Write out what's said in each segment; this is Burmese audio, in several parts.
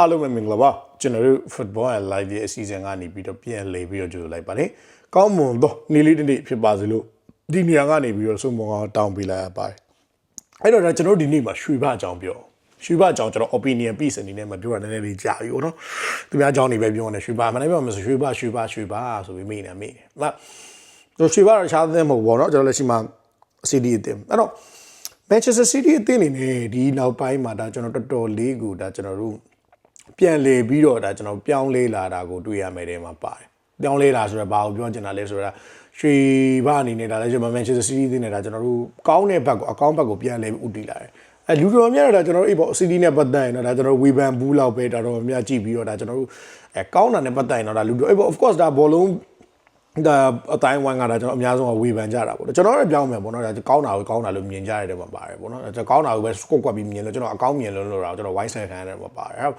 အားလုံးပဲမင်္ဂလာပါကျွန်တော်တို့ football and live ရဲ့အစီအစဉ်ကနေပြီးတော့ပြန်လေပြီးတော့ကြိုလိုက်ပါတယ်ကောင်းမွန်သောနေ့လေးတစ်နေ့ဖြစ်ပါစေလို့ဒီနေရာကနေပြီးတော့ဆုံးမအောင်တောင်းပေးလိုက်ရပါတယ်အဲ့တော့ဒါကျွန်တော်တို့ဒီနေ့မှာရွှေဘအကြောင်းပြောရွှေဘအကြောင်းကျွန်တော် opinion piece အနေနဲ့မပြောတာနည်းနည်းလေးကြာပြီပေါ့နော်သူများအကြောင်းတွေပဲပြောနေရွှေဘမနေ့ပြောမှဆိုရွှေဘရွှေဘရွှေဘဆိုပြီးမိနေမိနေဟုတ်တို့ရွှေဘတော့ရှားတဲ့မဟုတ်ဘူးပေါ့နော်ကျွန်တော်လက်ရှိမှာ CD အတင်းအဲ့တော့ Manchester City အသင်းအနေနဲ့ဒီနောက်ပိုင်းမှာဒါကျွန်တော်တော်တော်လေးကိုဒါကျွန်တော်တို့ ပြန်လေပြီးတော့ဒါကျွန်တော်ပြောင်းလဲလာတာကိုတွေ့ရမယ်တဲ့မှာပါတယ်။ပြောင်းလဲလာဆိုတော့ဘာကိုပြောချင်တာလဲဆိုတော့ရွှေဘအနေနဲ့ဒါလည်းကျွန်တော် Manchester City အသင်းနဲ့ဒါကျွန်တော်တို့ကောင်းတဲ့ဘက်ကိုအကောင်းဘက်ကိုပြန်လဲပြီးဥတီလာတယ်။အဲလူတော်များတော့ဒါကျွန်တော်တို့အေးပေါ့ City နဲ့ပတ်သက်ရင်တော့ဒါကျွန်တော်ဝေဖန်ဘူးလောက်ပဲဒါတော့များကြည့်ပြီးတော့ဒါကျွန်တော်တို့အဲကောင်းတာနဲ့ပတ်သက်ရင်တော့ဒါလူတော်အေးပေါ့ of course ဒါဘောလုံးဒါအတိုင်းဝိုင်းကဒါကျွန်တော်အများဆုံးကဝေဖန်ကြတာပေါ့ကျွန်တော်လည်းပြောင်းမယ်ပေါ့နော်ဒါကောင်းတာကိုကောင်းတာလို့မြင်ကြရတဲ့မှာပါတယ်ပေါ့နော်ကျွန်တော်ကောင်းတာကိုပဲကွက်ကွက်ပြီးမြင်လို့ကျွန်တော်အကောင်းမြင်လို့လို့တော့ကျွန်တော်ဝိုင်းဆန်ခံရတဲ့မှာပါတယ်ဟုတ်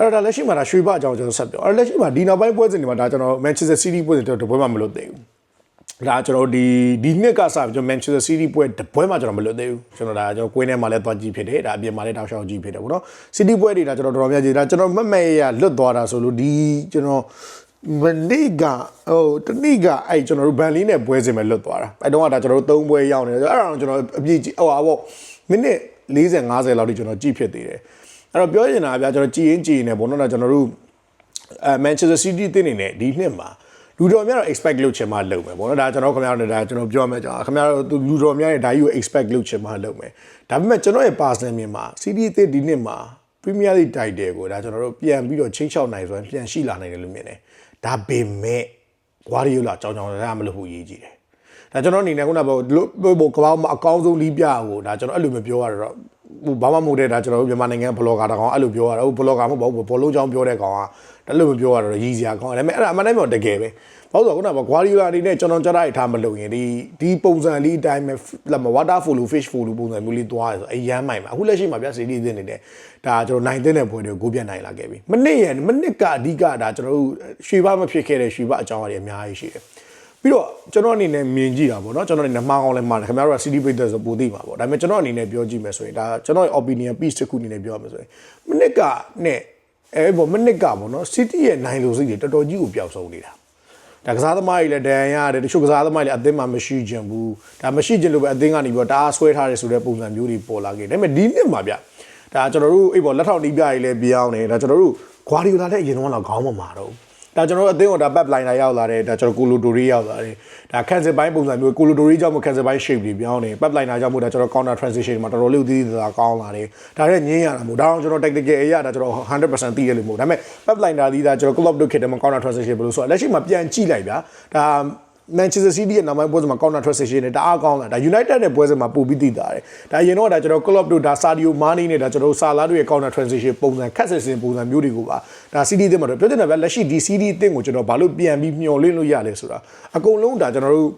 အဲ့တော့လက်ရှိမှာဒါရွှေဘအကြောင်းကျွန်တော်ဆက်ပြောအဲ့လက်ရှိမှာဒီနောက်ပိုင်းပွဲစဉ်တွေမှာဒါကျွန်တော် Manchester City ပွဲစဉ်တော့တပွဲမှမလို့သိဘူးဒါကျွန်တော်ဒီဒီနှစ်ကစပြီးကျွန်တော် Manchester City ပွဲတပွဲမှကျွန်တော်မလွတ်သေးဘူးကျွန်တော်ဒါကျွန်တော်ကွင်းထဲမှာလည်းသွားကြည့်ဖြစ်တယ်ဒါအပြင်မှာလည်းတောက်လျှောက်ကြည့်ဖြစ်တယ်ပေါ့နော် City ပွဲတွေဒါကျွန်တော်တော်တော်များကြည့်ဒါကျွန်တော်မက်မဲရလွတ်သွားတာဆိုလို့ဒီကျွန်တော်မနေ့ကဟိုတနေ့ကအဲ့ကျွန်တော်တို့ဘန်လီနဲ့ပွဲစဉ်ပဲလွတ်သွားတာအဲ့တော့ကဒါကျွန်တော်တို့၃ပွဲရောက်နေတယ်အဲ့ဒါတော့ကျွန်တော်အပြည့်ကြည့်ဟိုဟာပေါ့မိနစ်40 50လောက်ထိကျွန်တော်ကြည့်ဖြစ်သေးတယ် အဲ့တော့ပြောချင်တာကဗျာကျွန်တော်ကြည်ရင်ကြည်နေပေါ့နော်ဒါကျွန်တော်တို့အဲ Manchester City တင်းနေနဲ့ဒီနှစ်မှာလူတော်များတော့ expect လုပ်ချင်မှလုပ်မယ်ပေါ့နော်ဒါကျွန်တော်ခင်ဗျားတို့ဒါကျွန်တော်ပြောမယ်ကျွန်တော်ခင်ဗျားတို့လူတော်များရဲ့ဒါကြီးကို expect လုပ်ချင်မှလုပ်မယ်ဒါပေမဲ့ကျွန်တော်ရဲ့ personal မြင်မှာ City တင်းဒီနှစ်မှာ Premier League title ကိုဒါကျွန်တော်တို့ပြန်ပြီးတော့ချင်းချောက်နိုင်ဆိုရင်ပြန်ရှိလာနိုင်တယ်လို့မြင်တယ်ဒါပေမဲ့ Guardiola ကြောင်ကြောင်လည်းမလုပ်ဖို့အရေးကြီးတယ်ဒါကျွန်တော်အနေနဲ့ခုနကဘောဘောကပောင်းမှာအကောင်းဆုံးလီးပြကိုဒါကျွန်တော်အဲ့လိုမျိုးပြောရတော့ ဟိုဘာမှမဟုတ်တဲ့ဒါကျွန်တော်တို့မြန်မာနိုင်ငံဘလော့ဂါတကောင်အဲ့လိုပြောရတော့ဘလော့ဂါမဟုတ်ဘူးဘောလုံးကြောင်းပြောတဲ့ကောင်ကဒါလိုမျိုးပြောရတော့ရည်စရာကောင်းတယ်ဒါပေမဲ့အဲ့ဒါအမှန်တမ်းပြောတကယ်ပဲဘာလို့ဆိုခုနကဂွာဒီယိုလာအနေနဲ့ကျွန်တော်ကြတိုက်ထားမလုပ်ရင်ဒီဒီပုံစံလေးအတိုင်းပဲလက်မ water follow fish follow ပုံစံမျိုးလေးသွားရဆိုအရမ်းမိုင်မှာအခုလက်ရှိမှာဗျစီးရီးသင်းနေတဲ့ဒါကျွန်တော်နိုင်တဲ့ပွဲတွေကိုကိုပြတ်နိုင်လာခဲ့ပြီမနစ်ရမနစ်ကအဓိကဒါကျွန်တော်တို့ရွှေဘမဖြစ်ခဲ့တဲ့ရွှေဘအကြောင်းအရာတွေအများကြီးရှိတယ် ပြီးတော့ကျွန်တော်အနေနဲ့မြင်ကြည့်တာပေါ့နော်ကျွန်တော်အနေနဲ့မှားကောင်းလဲမှားတယ်ခင်ဗျားတို့က CD Breaker ဆိုပိုသိမှာပေါ့ဒါပေမဲ့ကျွန်တော်အနေနဲ့ပြောကြည့်မယ်ဆိုရင်ဒါကျွန်တော်ရဲ့ opinion piece တစ်ခုအနေနဲ့ပြောရမယ်ဆိုရင်မနစ်ကနဲ့အဲပေါ့မနစ်ကပေါ့နော် City ရဲ့နိုင်လို့စိတ်တွေတော်တော်ကြီးကိုပျောက်ဆုံးနေတာဒါကစားသမားတွေလည်းဒဏ်ရာရတယ်တချို့ကစားသမားတွေလည်းအသင်းမှာမရှိကြဘူးဒါမရှိကြလို့ပဲအသင်းကနေပြီးတော့တအားဆွဲထားတယ်ဆိုတဲ့ပုံစံမျိုးတွေပေါ်လာခဲ့တယ်ဒါပေမဲ့ဒီနှစ်မှာဗျဒါကျွန်တော်တို့အေးပေါ့လက်ထောက်တီးပြကြီးလည်းပြောင်းတယ်ဒါကျွန်တော်တို့ဂွာဒီယိုလာလည်းအရင်တော့ခေါင်းမမာတော့ဘူး ဒါကျွန်တော်တို့အသင်းကဒါ back line လာရောက်လာတယ်ဒါကျွန်တော်ကိုလိုတိုရီရောက်လာတယ်ဒါခန်စစ်ပိုင်းပုံစံမျိုးကိုလိုတိုရီကြောင့်မခန်စစ်ပိုင်း shape တွေပြောင်းတယ် back line လာကြောင့်မို့ဒါကျွန်တော် counter transition မှာတော်တော်လေးသီးသီးသာကောင်းလာတယ်ဒါနဲ့ငင်းရတာမို့ဒါအောင်ကျွန်တော် technical အရာဒါကျွန်တော်100%သိရလို့မို့ဒါပေမဲ့ back line လာသီးသာကျွန်တော် club တို့ခေတ္တမှာ counter transition ဘယ်လိုဆိုတော့လက်ရှိမှာပြန်ကြည့်လိုက်ဗျာဒါ Manchester City ရဲ့နောက်ပိုင်းပွဲစဉ်မှာ counter transition နဲ့တအားကောင်းလာဒါ United နဲ့ပွဲစဉ်မှာပို့ပြီးတည်တာတယ်ဒါအရင်တော့ဒါကျွန်တော် club တို့ဒါ Sadio Mane နဲ့ဒါကျွန်တော် Salah တို့ရဲ့ counter transition ပုံစံခက်စစ်စင်ပုံစံမျိုးတွေကိုပါဒါ City အသင်းမှာတော့ပြောချင်တာဗျလက်ရှိဒီ City အသင်းကိုကျွန်တော်ဘာလို့ပြန်ပြီးမျှော်လင့်လို့ရလဲဆိုတာအကုန်လုံးဒါကျွန်တော်တို့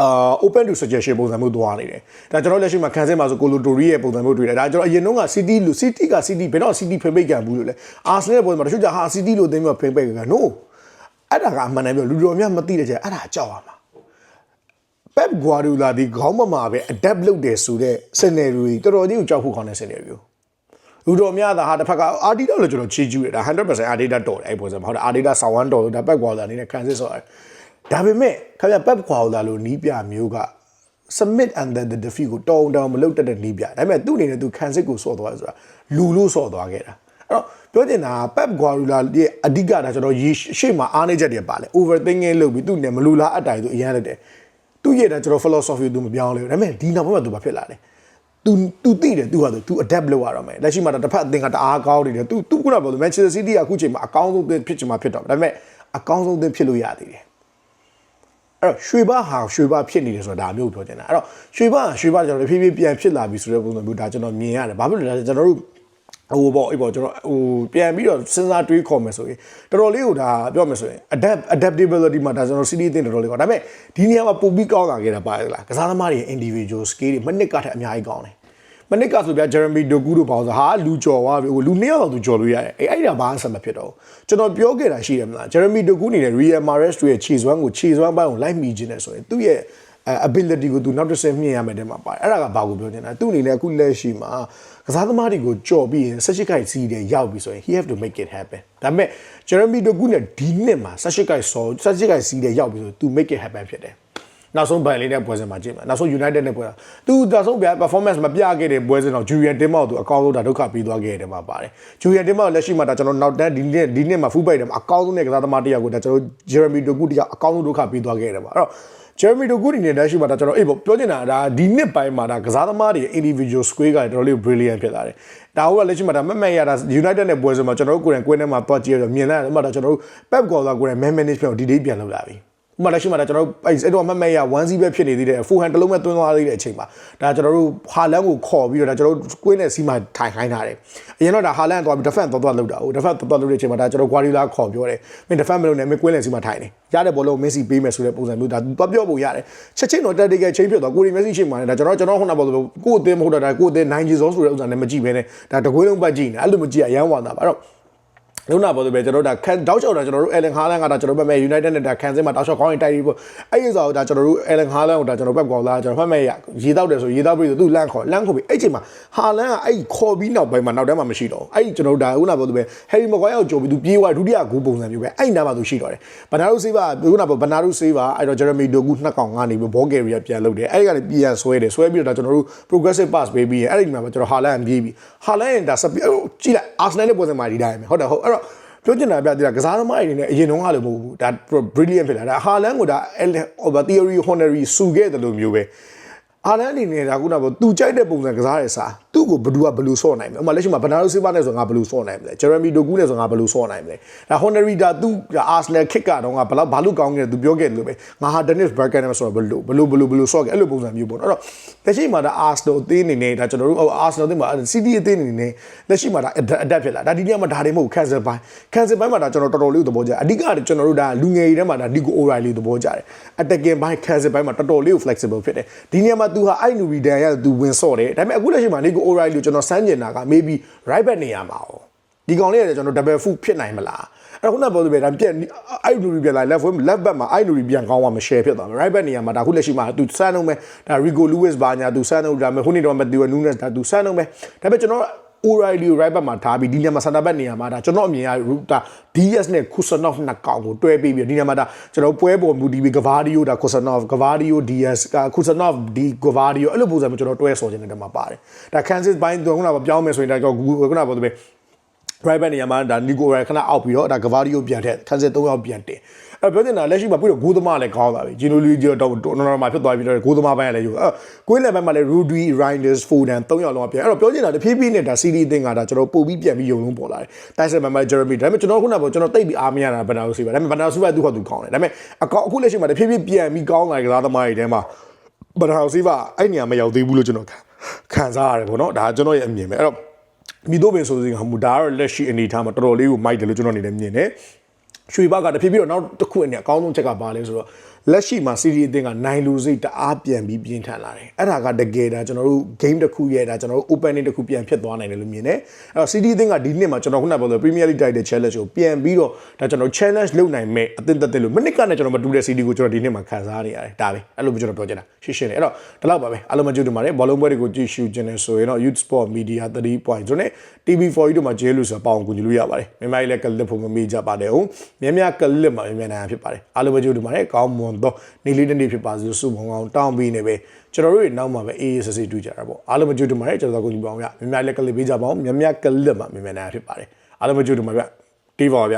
အာ open to suggestion ပုံစံမျိုးသွားနေတယ်ဒါကျွန်တော်လက်ရှိမှာခံစစ်မှာဆိုကိုလိုတိုရီရဲ့ပုံစံမျိုးတွေ့တယ်ဒါကျွန်တော်အရင်တုန်းက City လို့ City က City ဘယ်တော့ City ဖိပိတ်ကံဘူးလို့လဲ Arsenal ရဲ့ပုံစံမှာတချို့ကြဟာ City လို့အသင်းမျိုးဖိပိတ်ကံ no အဲ့ဒါကအမှန်တမ်းပြောလူတော်များမသိတဲ့ချက်အဲ့ဒါကြောက်ရမှာ Pep Guardiola ဒီခေါင်းမမှာပဲ adapt လုပ်တယ်ဆိုတဲ့ scenario ကြီးတော်တော်ကြီးကိုကြောက်ဖို့ခေါင်းတဲ့ scenario လူတော်များသာဟာတစ်ဖက်က Arteta လို့ကျွန်တော်ချီးကျူးတယ်ဒါ100% Arteta တော်တယ်အဲ့ပုံစံမှာဟုတ်တယ် Arteta ဆောင်းဝမ်းတော်လို့ဒါ Pep Guardiola အနေနဲ့ခံစစ်ဆိုရတယ်ဒါပေမဲ့ခင်ဗျ Pep Guardiola လို့နီးပြမျိုးက submit and then the defeat ကိုတောင်းတောင်းမလုပ်တတ်တဲ့နီးပြဒါပေမဲ့သူ့အနေနဲ့သူခံစစ်ကိုစော့သွားတယ်ဆိုတာလူလို့စော့သွားခဲ့တာအဲ့ တော့ပြောချင်တာ Pep Guardiola ရဲ့အဓိကဒါကျွန်တော်ရေရှေ့မှာအားနေချက်တွေပါလေ overthinking လုပ်ပြီးသူ့နဲ့မလူလားအတိုင်သူအရန်လက်တယ်သူ့ရဲ့ဒါကျွန်တော် philosophy ကိုသူမပြောင်းလဲဘူးဒါပေမဲ့ဒီနောက်ပိုင်းမှာသူဘာဖြစ်လာလဲ तू तू သိတယ် तू ဟာ तू adapt လုပ်ရတော့မယ်လက်ရှိမှာတော့တစ်ဖက်အသင်းကတအားကောင်းနေတယ် तू तू ခုနကပြောလို့ Manchester City ကအခုချိန်မှာအကောင်းဆုံးသင်းဖြစ်ချင်မှာဖြစ်တော့ဒါပေမဲ့အကောင်းဆုံးသင်းဖြစ်လို့ရသေးတယ်အဲ့တော့ရွှေဘဟာရွှေဘဖြစ်နေတယ်ဆိုတာဒါမျိုးပြောချင်တာအဲ့တော့ရွှေဘဟာရွှေဘကျွန်တော်ဖြည်းဖြည်းပြန်ဖြစ်လာပြီဆိုတဲ့ပုံစံမျိုးဒါကျွန်တော်မြင်ရတယ်ဘာဖြစ်လို့လဲကျွန်တော်တို့ ဟိုပေါ့အေးပေါ့ကျွန်တော်ဟိုပြန်ပြီးတော့စဉ်းစားတွေးခေါ်မယ်ဆိုရင်တော်တော်လေးကိုဒါပြောမယ်ဆိုရင် adapt adaptability မှာဒါကျွန်တော် CD အသင်းတော်တော်လေးကောင်းဒါပေမဲ့ဒီနေရာမှာပိုပြီးကောင်းလာခဲ့တာပါလားကစားသမားတွေ individual skill တွေမနစ်ကထက်အများကြီးကောင်းတယ်မနစ်ကဆိုပြဂျယ်ရမီဒိုကူတို့ပေါ့ဆိုဟာလူကြော်သွားပြီဟိုလူနှစ်ယောက်တော့သူကြော်လို့ရတယ်အဲ့အဲ့ဒါဘာမှဆက်မဖြစ်တော့ကျွန်တော်ပြောခဲ့တာရှိတယ်မလားဂျယ်ရမီဒိုကူနေတဲ့ Real Mahrez တို့ရဲ့ခြေစွမ်းကိုခြေစွမ်းပိုင်းကိုလိုက်မိခြင်းနဲ့ဆိုရင်သူ့ရဲ့အဲ ability ကိုသူနောက်တစ်ဆင့်မြင့်ရမယ်တဲ့မှာပါတယ်အဲ့ဒါကဘာကိုပြောနေတာသူ့အနေနဲ့အခုလက်ရှိမှာကစားသမားတွေကိုကြော်ပြီးရင်18ခိုက်စီးတဲ့ရောက်ပြီဆိုရင် he have to make it happen ဒါပေမဲ့ Jeremy Doku နဲ့ဒီနှစ်မှာ18ခိုက်စော18ခိုက်စီးတဲ့ရောက်ပြီဆိုသူ make it happen ဖြစ်တယ် နောက်ဆုံးဘိုင်လေးနဲ့ပွဲစဉ်မှာကြည့်မှာနောက်ဆုံး United နဲ့ပွဲတာသူဒါဆုံးဗျာ performance မပြခဲ့တဲ့ပွဲစဉ်တော့ Julian Timber ကိုသူအကောင်းဆုံးဒါဒုက္ခပေးသွားခဲ့တယ်မှာပါတယ် Julian Timber လက်ရှိမှာဒါကျွန်တော်နောက်တန်းဒီနှစ်ဒီနှစ်မှာ fullback တယ်မှာအကောင်းဆုံးတဲ့ကစားသမားတစ်ယောက်ကိုဒါကျွန်တော် Jeremy Doku တယောက်အကောင်းဆုံးဒုက္ခပေးသွားခဲ့တယ်မှာအဲ့တော့ Jeremy Doku နေနဲ့လက်ရှိမှာဒါကျွန်တော်အေးပေါ့ပြောချင်တာဒါဒီနှစ်ပိုင်းမှာဒါကစားသမားတွေ individual square ကတော်တော်လေး brilliant ဖြစ်လာတယ်ဒါဟုတ်ကလက်ရှိမှာဒါမက်မက်ရတာ United နဲ့ပွဲစဉ်မှာကျွန်တော်တို့ကိုယ်တိုင်ကွင်းထဲမှာတွားကြည့်ရတော့မြင်လိုက်တယ်မှာဒါကျွန်တော်တို့ Pep Guardiola ကိုယ်တိုင် man management ကိုဒီ day ပြန်လုပ်လာပြီ ဥပမာလက်ရှိမှာဒါကျွန်တော်တို့အဲ့အဲ့တော့မက်မက်ရ1 0ပဲဖြစ်နေသေးတယ်ဖူဟန်တစ်လုံးပဲသွင်းသွားသေးတဲ့အချိန်မှာဒါကျွန်တော်တို့ဟာလန်ကိုခေါ်ပြီးတော့ဒါကျွန်တော်တို့ကွင်းနဲ့စီးမှာထိုင်ခိုင်းထားတယ်အရင်တော့ဒါဟာလန်သွားပြီး defense သွားသွားလုပ်တာဟို defense သွားသွားလုပ်တဲ့အချိန်မှာဒါကျွန်တော် Guardiola ခေါ်ပြောတယ်မင်း defense မလုပ်နဲ့မင်းကွင်းနဲ့စီးမှာထိုင်နေရတဲ့ဘောလုံးမက်ဆီပေးမယ်ဆိုတဲ့ပုံစံမျိုးဒါသွားပြောဖို့ရတယ်ချက်ချင်းတော့ tactical change ဖြစ်သွားကိုရီမက်ဆီချိန်မှာဒါကျွန်တော်ကျွန်တော်ခုနကပြောလို့ကိုယ့်အသင်းမဟုတ်တာဒါကိုယ့်အသင်းနိုင်ကြီးဆုံးဆိုတဲ့ဥစ္စာနဲ့မကြည့်ဘဲနဲ့ဒါတကွေးလုံးပတ်ကြည့်နေအဲ့လိုမကြည့်ရရမ်းဝါတာပါအဲ့တော့ လုံးနာပေါ်ဆိုပဲကျွန်တော်တို့ဒါခံတောက်ချောက်တာကျွန်တော်တို့ Ellen Haaland ကဒါကျွန်တော်တို့ဘက်မဲ့ United နဲ့ဒါခံစင်းမှာတောက်ချောက်ခေါင်းရင်တိုက်ပြီးပေါ့အဲ့ဒီဆိုတော့ဒါကျွန်တော်တို့ Ellen Haaland ကိုဒါကျွန်တော်ဘက်ကောလာကျွန်တော်ဖတ်မဲ့ရရေတောက်တယ်ဆိုရေတောက်ပြီးဆိုသူ့လန့်ခေါ်လန့်ခေါ်ပြီးအဲ့ချိန်မှာ Haaland ကအဲ့ခေါ်ပြီးနောက်ပိုင်းမှာနောက်တန်းမှာမရှိတော့အဲ့ကျွန်တော်တို့ဒါခုနပြောသူပဲ Harry Maguire ကိုကြိုပြီးသူပြေးသွားဒုတိယဂိုးပုံစံမျိုးပဲအဲ့နားမှာသူရှိတော့တယ်ဘနာရုစေးပါခုနပြောဘနာရုစေးပါအဲ့တော့ Jeremy Doku နှစ်ကောင်ကနေပြီး ball carrier ပြန်လုပ်တယ်အဲ့ဒီကနေပြန်ဆွဲတယ်ဆွဲပြီးတော့ဒါကျွန်တော်တို့ progressive pass ပေးပြီးအဲ့ဒီမှာကျွန်တော် Haaland ပြေးပြီး Haaland ဒါဆက်ပြီးကြည့်လိုက် Arsenal နဲ့ပွဲစဉ်မှာဒီတိုင်းပဲဟုတ်တယ်ဟုတ်အဲ့တော့ ပြောချင်တာပြသေးတာကစားသမားတွေနဲ့အရင်တုန်းကလိုမဟုတ်ဘူးဒါ brilliant ဖြစ်လာတာဟာလန်ကိုဒါ over theory honorary စုခဲ့တယ်လို့မျိုးပဲအာလန်အနေနဲ့ဒါခုနကသူကြိုက်တဲ့ပုံစံကစားရဲစား သူ့ကိုဘလူးကဘလူးဆော့နိုင်မလဲ။ဥပမာလက်ရှိမှာဘနာရိုစီဘာနဲ့ဆိုငါဘလူးဆော့နိုင်မလဲ။ Jeremy Doku နဲ့ဆိုငါဘလူးဆော့နိုင်မလဲ။ဒါ Honorary ဒါသူ Arsenal kick ကတော့ငါဘလောက်ဘာလို့ကောင်းခဲ့တယ်သူပြောခဲ့တယ်လို့ပဲ။ငါဟာ Dennis Bergkamp နဲ့ဆိုတော့ဘလူးဘလူးဘလူးဘလူးဆော့ခဲ့အဲ့လိုပုံစံမျိုးပေါ့နော်။အဲ့တော့လက်ရှိမှာဒါ Arsenal အသင်းအနေနဲ့ဒါကျွန်တော်တို့ Arsenal အသင်းမှာ City အသင်းအနေနဲ့လက်ရှိမှာဒါ adapt ဖြစ်လာ။ဒါဒီနေ့မှာဒါတွေမဟုတ် cancel ပိုင်း cancel ပိုင်းမှာဒါကျွန်တော်တော်တော်လေးသဘောကျ။အဓိကကျွန်တော်တို့ဒါလူငယ်တွေထဲမှာဒါ Nico O'Reilly သဘောကျတယ်။ attacking ပိုင်း cancel ပိုင်းမှာတော်တော်လေးကို flexible ဖြစ်တယ်။ဒီနေ့မှာသူဟာအဲ့လူရီဒန်ရသူဝင်ဆော့တယ်။ဒါပေမဲ့အခုလက်ရှိမှာ Nico O'Reilly ကိုကျွန်တော်စမ်းကျင်တာက maybe right back နေရာမှာ哦ဒီကောင်လေးရတယ်ကျွန်တော် double foot ဖြစ်နိုင်မလားအဲ့ခုနကပြောလို့ပဲဒါပြက်အဲ့လူတွေပြန်လာ left wing left back မှာအဲ့လူတွေပြန်ကောင်းသွားမ share ဖြစ်သွားမယ် right back နေရာမှာဒါခုလက်ရှိမှာသူစမ်းအောင်ပဲဒါ Rico Lewis ဘာညာသူစမ်းအောင်ဒါမဲ့ခုနေ့တော့ Matthew Nunes ဒါသူစမ်းအောင်ပဲဒါပေမဲ့ကျွန်တော် O'Reilly right back မှာထားပြီးဒီညမှာ center back နေရာမှာဒါကျွန်တော်အမြင်က Ruta DS နဲ့ Kusanov နှစ်ကောင်ကိုတွဲပြီးပြီးဒီညမှာဒါကျွန်တော်ပွဲပေါ်မူဒီဘီ Gavadio ဒါ Kusanov Gavadio DS က Kusanov ဒီ Gavadio အဲ့လိုပုံစံမျိုးကျွန်တော်တွဲဆော်ခြင်းတဲ့မှာပါတယ်ဒါ Kansas ဘိုင်းခုနကပြောင်းမယ်ဆိုရင်ဒါကျွန်တော်ခုနကပြောသူပဲ private နေရာမှာဒါ Nico Ray ခဏအောက်ပြီးတော့ဒါ Gavadio ပြန်ထက် Kansas 3ယောက်ပြန်တင် အဲ့ပြောနေတာလက်ရှိမှာပြီးတော့ဂိုးသမားလည်းကောင်းလာပြီဂျီနိုလီဂျီတော့နော်နော်မှာဖြစ်သွားပြီးတော့ဂိုးသမားပိုင်းကလည်းယူအဲ့ကွင်းလယ်ဘက်မှာလည်း Rudy Reinders Foden ၃ယောက်လုံးကပြန်အဲ့တော့ပြောချင်တာတဖြည်းဖြည်းနဲ့ဒါ CD အသင်းကဒါကျွန်တော်ပို့ပြီးပြန်ပြီးယုံလုံးပေါ်လာတယ်တိုက်ဆက်ဘက်မှာ Jeremy ဒါပေမဲ့ကျွန်တော်ခုနကကျွန်တော်တိတ်ပြီးအားမရတာဘန်နာစီပါဒါပေမဲ့ဘန်နာစီပါသူ့ဟာသူကောင်းတယ်ဒါပေမဲ့အကောအခုလက်ရှိမှာတဖြည်းဖြည်းပြန်ပြီးကောင်းလာကြတဲ့သမားတွေထဲမှာဘန်နာစီပါအဲ့နေရာမရောက်သေးဘူးလို့ကျွန်တော်ခံစားရတယ်ပေါ့နော်ဒါကျွန်တော်ရဲ့အမြင်ပဲအဲ့တော့မိတို့ပင်ဆိုစီကမူဒါကတော့လက်ရှိအနေထားမှာတော်တော်လေးကိုမိုက်တယ်လို့ကျွန်တော်အနေနဲ့မြင်တယ် ရွှေဘကတဖြည်းဖြည်းတော့နောက်တစ်ခုအနေအကောင်းဆုံးချက်ကပါလဲဆိုတော့လက်ရှိမှာစီရီအသင်းကနိုင်လူစိတ်တအားပြန်ပြီးပြင်းထန်လာတယ်အဲ့ဒါကတကယ်ဒါကျွန်တော်တို့ game တစ်ခုရဲ့ဒါကျွန်တော်တို့ opening တစ်ခုပြန်ဖြစ်သွားနိုင်တယ်လို့မြင်တယ်အဲ့တော့ CD အသင်းကဒီနှစ်မှာကျွန်တော်ခုနပြောလို့ Premier League Title Challenge ကိုပြန်ပြီးတော့ဒါကျွန်တော် challenge လုပ်နိုင်မဲ့အသင်းသက်သက်လို့မိနစ်ကနဲ့ကျွန်တော်မတူတဲ့ CD ကိုကျွန်တော်ဒီနှစ်မှာခံစားနေရတယ်ဒါပဲအဲ့လိုမျိုးကျွန်တော်ပြောချင်တာရှင်းရှင်းလေးအဲ့တော့ဒီလောက်ပါပဲအားလုံးမကြည့်တူပါတယ်ဘောလုံးပွဲတွေကိုကြည့်ရှုခြင်းနဲ့ဆိုရင်တော့ Youth Sport Media 3 point ဆိုနဲ့ TV4 တို့မှာဂျဲလို့ဆိုတာပေါအောင်ကူညီလို့ရပါတယ်မြန်မာကြီးလည်းကလစ်ဖို့မမေ့ကြပါနဲ့ဟုတ်မြန်မြန်ကလစ်မှာမြန်မြန်နိုင်ဖြစ်ပါတယ်အားလုံးမကြည့်တူပါတယ်ကောင်းမွန်သောနေ့လေးတစ်နေ့ဖြစ်ပါစေစုပုံအောင်တောင်းပြီးနေပဲကျွန်တော်တို့ရဲ့နောက်မှာပဲအေးအေးဆေးဆေးတွေ့ကြတာပေါ့အားလုံးမကြည့်တူပါတယ်ကျွန်တော်တို့ကူညီပါအောင်ဗျမြန်မြန်လည်းကလစ်ပေးကြပါအောင်မြန်မြန်ကလစ်မှာမြန်မြန်နိုင်ဖြစ်ပါတယ်အားလုံးမကြည့်တူပါဗျတီးပါဗျ